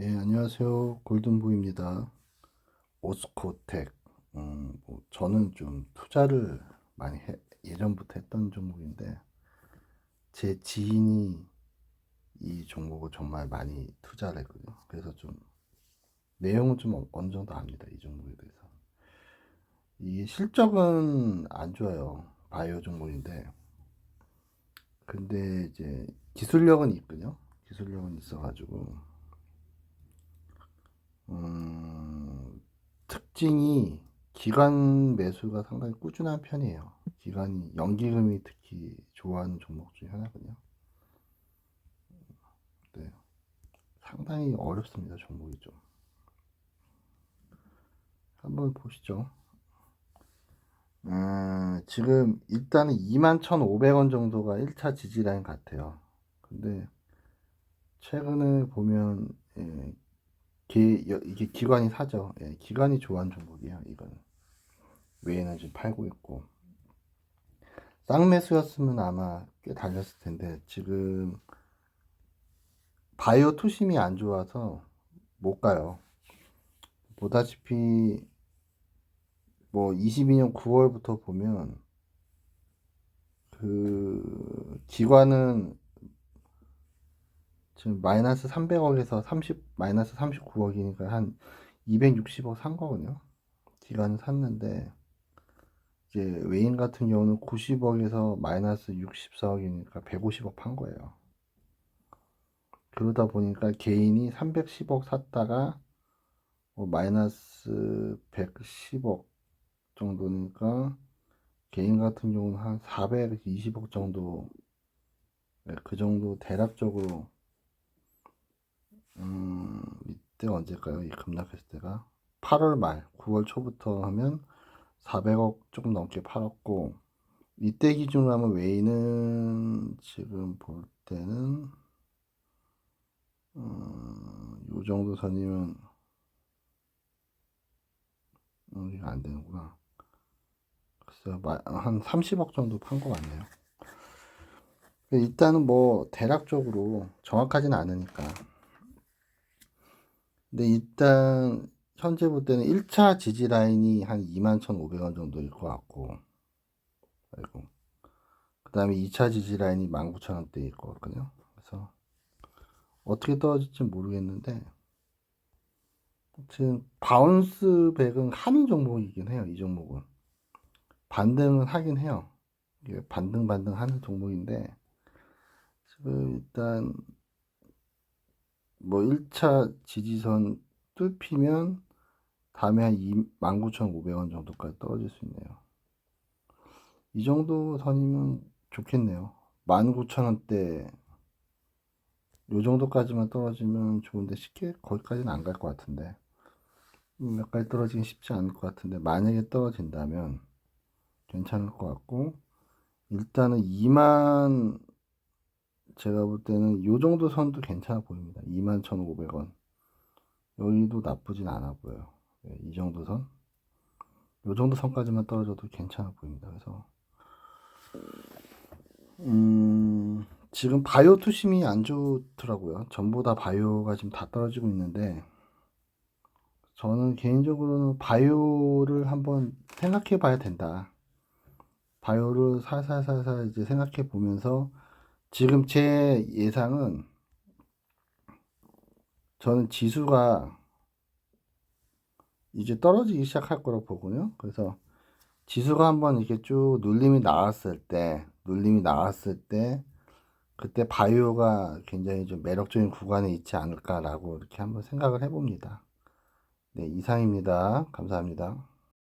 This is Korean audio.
예, 안녕하세요. 골든보입니다. 오스코텍. 음, 뭐 저는 좀 투자를 많이 해, 예전부터 했던 종목인데, 제 지인이 이 종목을 정말 많이 투자를 했거든요. 그래서 좀, 내용은 좀 어- 어느 정도 압니다. 이 종목에 대해서. 이 실적은 안 좋아요. 바이오 종목인데, 근데 이제 기술력은 있거든요. 기술력은 있어가지고, 음, 특징이 기관 매수가 상당히 꾸준한 편이에요. 기관이 연기금이 특히 좋아하는 종목 중에 하나거든요. 네, 상당히 어렵습니다. 종목이 좀. 한번 보시죠. 음, 지금 일단은 21,500원 정도가 1차 지지 라인 같아요. 근데 최근에 보면 예, 기, 여- 이게 기관이 사죠. 예, 기관이 좋아하는 종목이에요. 이거는 외에는 지금 팔고 있고 쌍매수였으면 아마 꽤 달렸을 텐데 지금 바이오 투심이 안 좋아서 못 가요. 보다시피 뭐 22년 9월부터 보면 그 기관은 지금 마이너스 300억에서 30 마이너스 39억이니까 한 260억 산 거거든요. 기관은 샀는데 이제 외인 같은 경우는 90억에서 마이너스 64억이니까 150억 판 거예요. 그러다 보니까 개인이 310억 샀다가 뭐 마이너스 110억 정도니까 개인 같은 경우는 한 420억 정도 네, 그 정도 대략적으로 음, 이때 언제일까요? 이 급락했을 때가 8월 말, 9월 초부터 하면 400억 조금 넘게 팔았고 이때 기준으로 하면 웨이는 지금 볼 때는 음, 요 정도 선이면 음, 이거 안 되는구나. 글쎄요, 마- 한 30억 정도 판것 같네요. 일단은 뭐 대략적으로 정확하진 않으니까. 근데 일단 현재 볼 때는 1차 지지 라인이 한 21,500원 정도일 것 같고. 그리고 그 다음에 2차 지지 라인이 19,000원대일 것 같거든요. 그래서 어떻게 떨어질지 모르겠는데 지금 바운스 백은 하는 종목이긴 해요. 이 종목은 반등은 하긴 해요. 이게 반등 반등 하는 종목인데 지금 일단 뭐 1차 지지선 뚫히면 다음에 한 29,500원 정도까지 떨어질 수 있네요. 이 정도 선이면 좋겠네요. 19,000원대 요 정도까지만 떨어지면 좋은데 쉽게 거기까지는 안 갈 것 같은데 음, 몇 가지 떨어지긴 쉽지 않을 것 같은데 만약에 떨어진다면 괜찮을 것 같고 일단은 2만 제가 볼 때는 요 정도 선도 괜찮아 보입니다. 21,500원 여기도 나쁘진 않아 보여요. 네, 이 정도 선, 요 정도 선까지만 떨어져도 괜찮아 보입니다. 그래서 음, 지금 바이오 투심이 안 좋더라고요. 전부 다 바이오가 지금 다 떨어지고 있는데 저는 개인적으로는 바이오를 한번 생각해 봐야 된다. 바이오를 살살살살 이제 생각해 보면서 지금 제 예상은 저는 지수가 이제 떨어지기 시작할 거라고 보거든요. 그래서 지수가 한번 이렇게 쭉 눌림이 나왔을 때, 눌림이 나왔을 때, 그때 바이오가 굉장히 좀 매력적인 구간에 있지 않을까라고 이렇게 한번 생각을 해봅니다. 네, 이상입니다. 감사합니다.